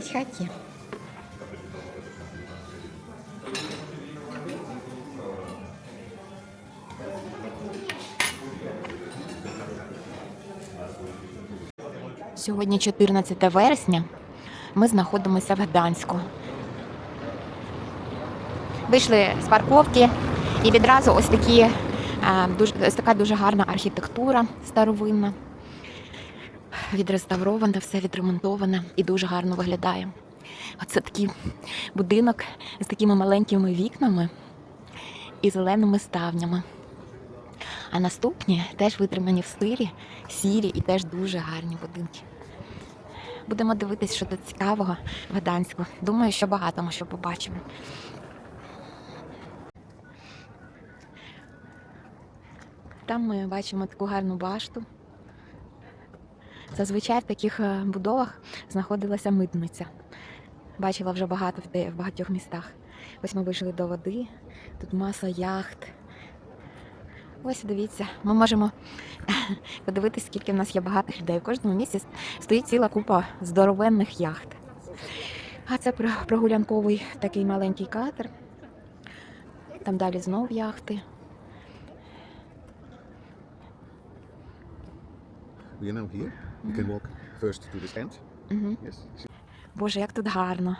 якійсь хаті. Сьогодні 14 вересня. Ми знаходимося в Гданську. Вийшли з парковки і відразу ось такі, е, ось така дуже гарна архітектура старовинна. Відреставрована, все відремонтоване і дуже гарно виглядає. Оце такий будинок з такими маленькими вікнами і зеленими ставнями. А наступні теж витримані в стилі, сірі і теж дуже гарні будинки. Будемо дивитись, що тут цікавого в Гданську. Думаю, що багато ми що побачимо. Там ми бачимо таку гарну башту. Зазвичай в таких е, будовах знаходилася митниця. Бачила вже багато в багатьох містах. Ось ми вийшли до води, тут маса яхт. Ось дивіться, ми можемо подивитися, скільки в нас є багатих людей. В кожному місці стоїть ціла купа здоровенних яхт. А це прогулянковий такий маленький катер. Там далі знов яхти. We now here. You can walk first to this end. Угу. Yes. Боже, як тут гарно.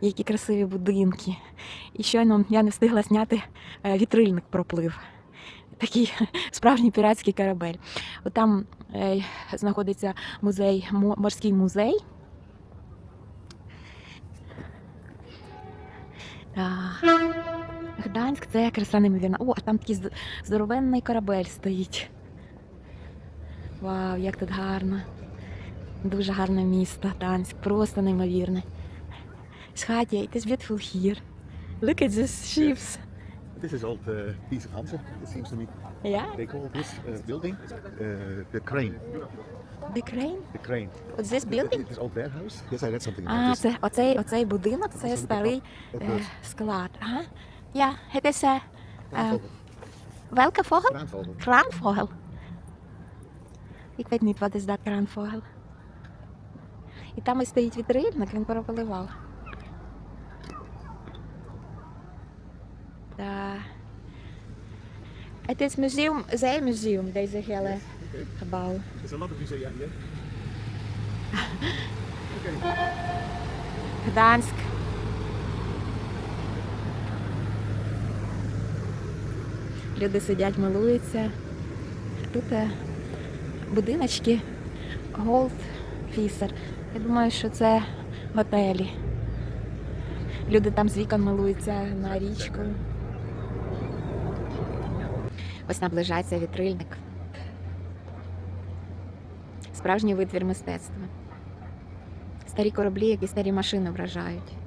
Які красиві будинки. І щойно я не встигла зняти е, вітрильник проплив. Такий справжній піратський корабель. От там е, знаходиться музей, мо- морський музей. А, Гданськ це краса неймовірна. О, а там такий з- здоровенний корабель стоїть. Вау, як тут гарно. Дуже гарне місто, Гданськ, просто неймовірне. Схатя, it is beautiful here. Look at these ships. This is old uh, piece of Hanse, it seems to me. Yeah, They call this uh, building uh, the crane. the crane. The crane. What's this building? This old warehouse. Yes, I read something about А, this. це оцей, оцей будинок, це старий е, склад. Ага. Ja, het is uh, Kraanvogel. welke vogel? Kraanvogel. Ik weet niet, wat is dat kraanvogel? І там ось стоїть вітрильник, він пропливав. Да. Het is museum, zeemuseum, deze hele gebouw. Lot of musea here. Гданськ. Люди сидять, милуються. Тут е, будиночки Gold Fisher. Я думаю, що це готелі. Люди там з вікон милуються на річку. Ось наближається вітрильник. Справжній витвір мистецтва. Старі кораблі, як і старі машини вражають.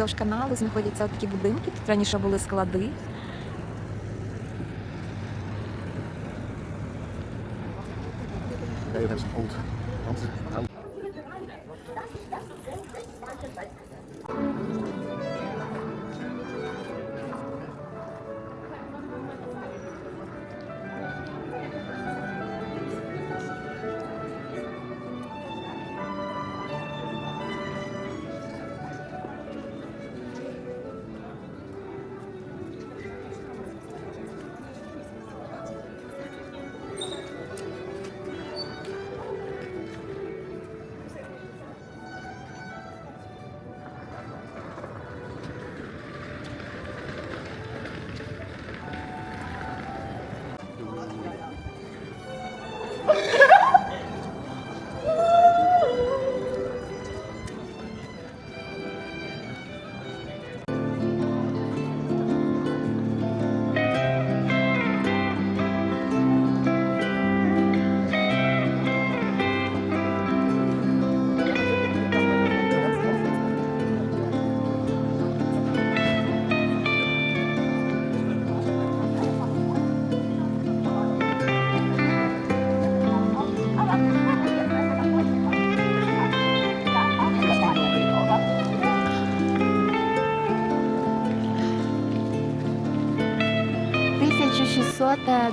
Вздовж каналу знаходяться такі будинки. Тут раніше були склади. Have old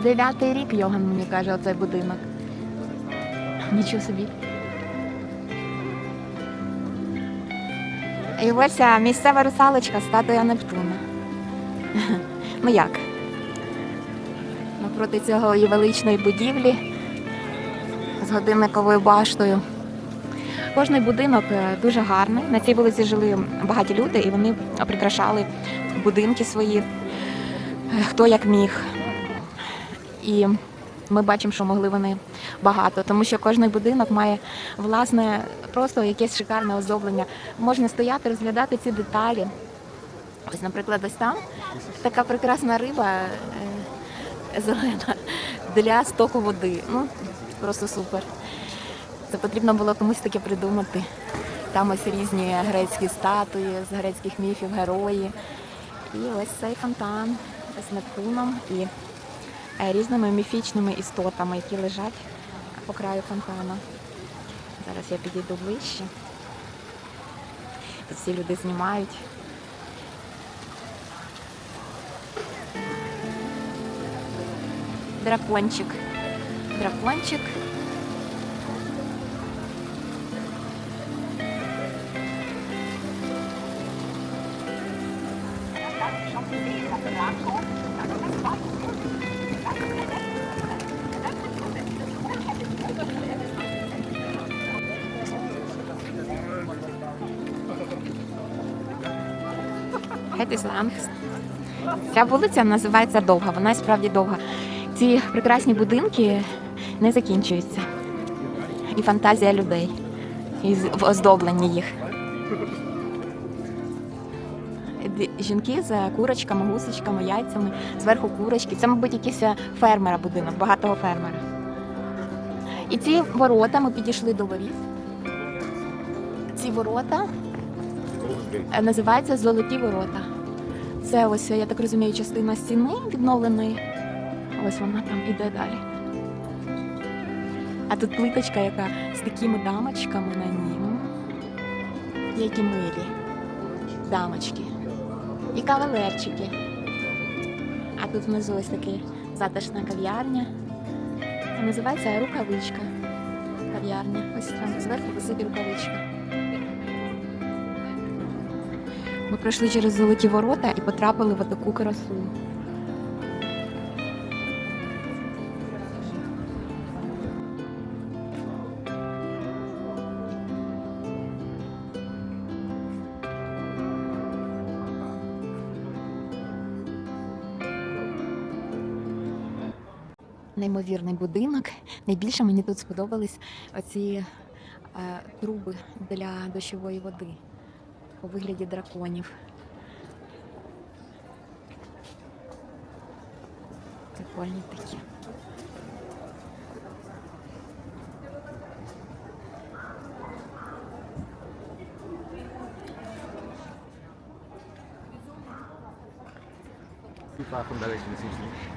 69-й рік Йоган мені каже, оцей будинок. Нічого собі. І ось а, місцева русалочка, статуя Нептуна. Ну як? Напроти цього і величної будівлі з годинниковою баштою. Кожний будинок е, дуже гарний. На цій вулиці жили багаті люди, і вони прикрашали будинки свої, е, хто як міг. І ми бачимо, що могли вони багато, тому що кожний будинок має власне просто якесь шикарне оздоблення. Можна стояти, розглядати ці деталі. Ось, наприклад, ось там така прекрасна риба е, зелена для стоку води. Ну, просто супер. Це потрібно було комусь таке придумати. Там ось різні грецькі статуї з грецьких міфів, герої. І ось цей фонтан з Нептуном і різними міфічними істотами, які лежать по краю фонтана. Зараз я підійду ближче. Тут всі люди знімають. Дракончик. Дракончик. Гетіс Ця вулиця називається довга, вона справді довга. Ці прекрасні будинки не закінчуються. І фантазія людей, і оздобленні їх. Жінки з курочками, гусочками, яйцями, зверху курочки. Це, мабуть, якийсь фермера будинок, багатого фермера. І ці ворота ми підійшли до воріт. Ці ворота е, називаються Золоті ворота. Це ось, я так розумію, частина стіни відновленої. Ось вона там іде далі. А тут плиточка, яка з такими дамочками на нім. Які милі дамочки. І кавалерчики. А тут внизу ось така затишна кав'ярня. Називається рукавичка. Кав'ярня. Ось там зверху висить рукавичка. Ми пройшли через золоті ворота і потрапили в таку красу. Неймовірний будинок. Найбільше мені тут сподобались оці е, труби для дощової води у вигляді драконів. Прикольні такі.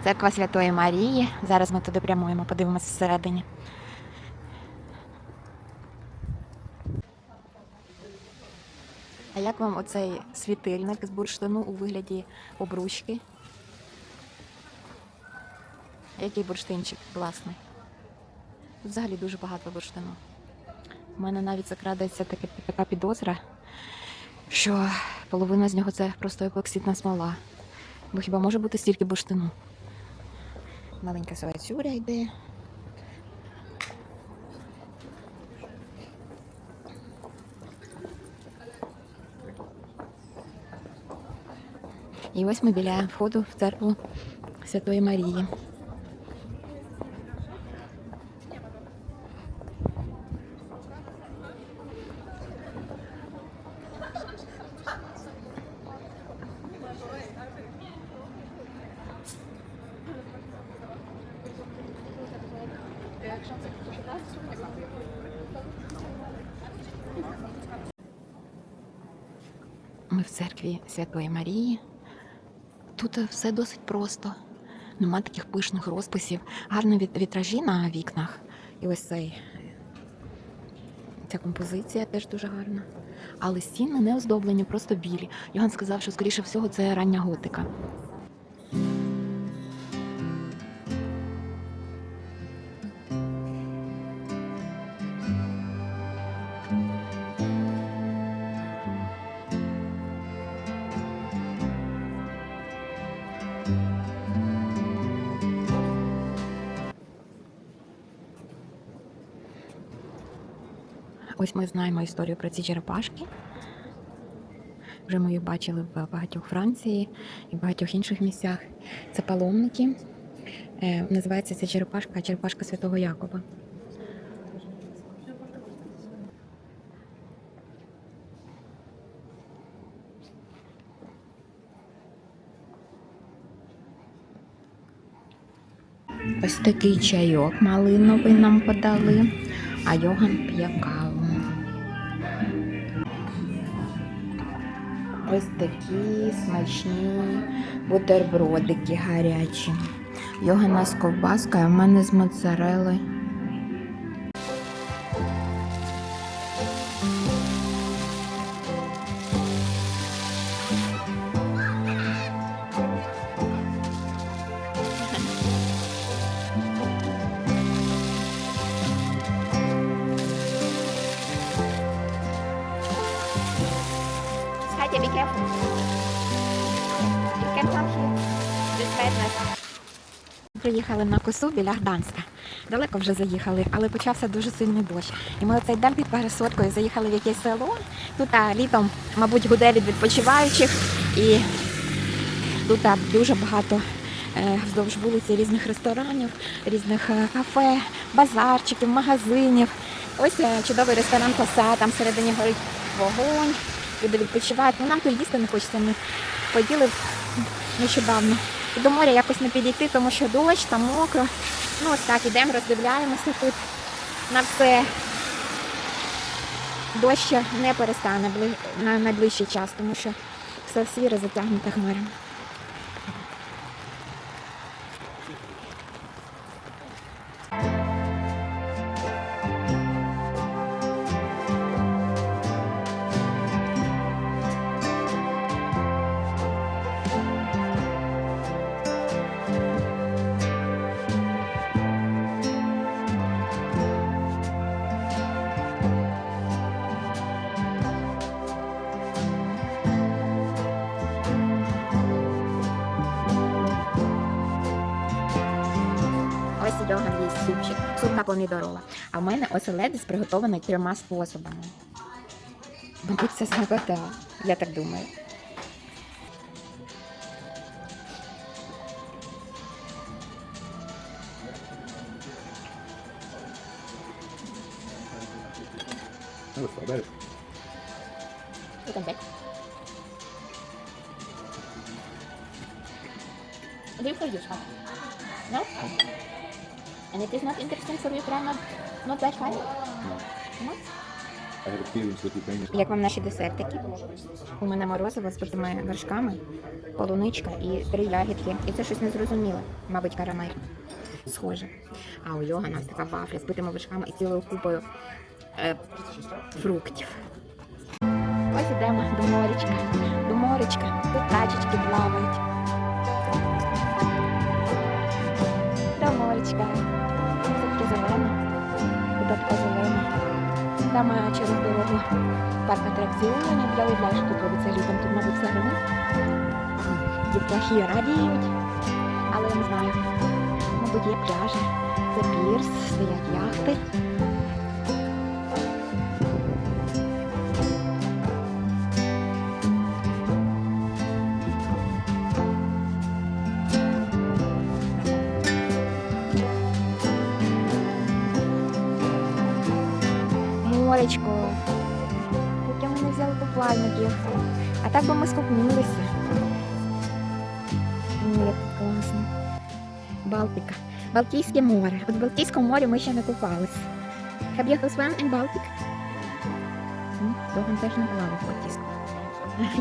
Церква Святої Марії. Зараз ми туди прямуємо, подивимося всередині. А як вам оцей світильник з бурштину у вигляді обручки? Який бурштинчик класний? Тут взагалі дуже багато бурштину. У мене навіть закрадається таке, така підозра, що половина з нього це просто епоксидна смола. Бо хіба може бути стільки бурштину? Маленька собацюря йде. І ось ми біля входу в церкву Святої Марії. Ми в церкві Святої Марії. Тут все досить просто. Нема таких пишних розписів, гарні вітражі на вікнах. І ось цей, ця композиція теж дуже гарна. Але стіни не оздоблені, просто білі. Йоган сказав, що, скоріше всього, це рання готика. Ось ми знаємо історію про ці черепашки. Вже ми їх бачили в багатьох Франції і в багатьох інших місцях. Це паломники. Е, називається ця черепашка черепашка Святого Якова. Ось такий чайок малиновий нам подали, а Йоган п'є каву. Ось такі смачні бутербродики гарячі. Його з ковбаскою, а в мене з моцарели. Приїхали на косу біля Гданська. Далеко вже заїхали, але почався дуже сильний дощ. І ми оцей день під пересадкою заїхали в якесь село. Тут а, літом, мабуть, гуде від відпочиваючих. І тут а, дуже багато е, вздовж вулиці різних ресторанів, різних е, кафе, базарчиків, магазинів. Ось е, чудовий ресторан коса, там всередині горить вогонь, люди відпочивають. Ну, нам тут їсти не хочеться. Ми поділи нещодавно. До моря якось не підійти, тому що дощ, там мокро. Ну ось так, ідемо, роздивляємося тут на все. Дощ не перестане на найближчий час, тому що все свіре затягнуте хмарами. Помідорова. А в мене оселедець приготований трьома способами. Мабуть, це смакота, я так думаю. You, Sean? No? And it is not interesting for you, not, not that fine? No? I had a feelings with Ukrainian. Як вам наші десертики? У мене морозиво з битими вершками, полуничка і три ягідки. І це щось незрозуміле. Мабуть, карамель. Схоже. А у Йогана ось така вафля з битими вершками і цілою купою е, фруктів. Ось ідемо до морячка. До морячка. Тут тачечки плавають. До морячка. Е, через дорогу парк атракціонів для Лідла, що тут робиться літом. Тут, мабуть, все гримить. Дітлахи радіють, але я не знаю. Мабуть, є пляжі, це пірс, стоять яхти. Так би ми скупнулися. Як класно. Балтика. Балтійське море. От в Балтійському морі ми ще не купались. Have you swam in Baltic? М, теж не плавав в Балтійському.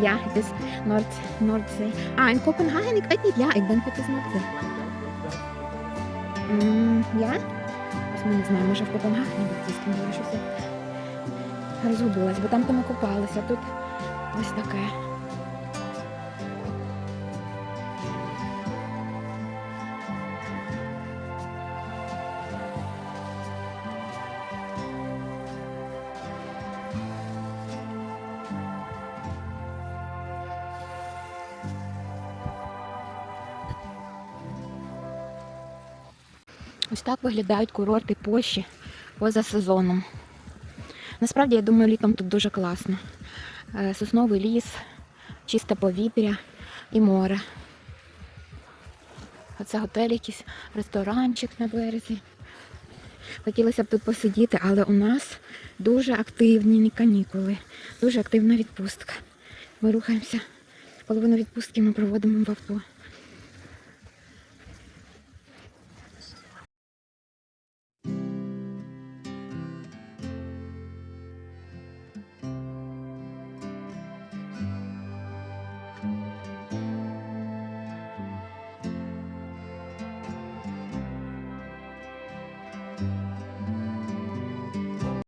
Ja, het is Noord, Noordzee. Ah, in Kopenhagen? Ik weet niet. Ja, ik denk het is? Ось ми не знаємо, може в Копенгагені Балтійське море щось розгубилась, бо там то ми купалися, тут ось таке. Ось так виглядають курорти Польщі поза сезоном. Насправді, я думаю, літом тут дуже класно. Е, Сосновий ліс, чисте повітря і море. Оце готель якийсь, ресторанчик на березі. Хотілося б тут посидіти, але у нас дуже активні канікули, дуже активна відпустка. Ми рухаємося. Половину відпустки ми проводимо в авто.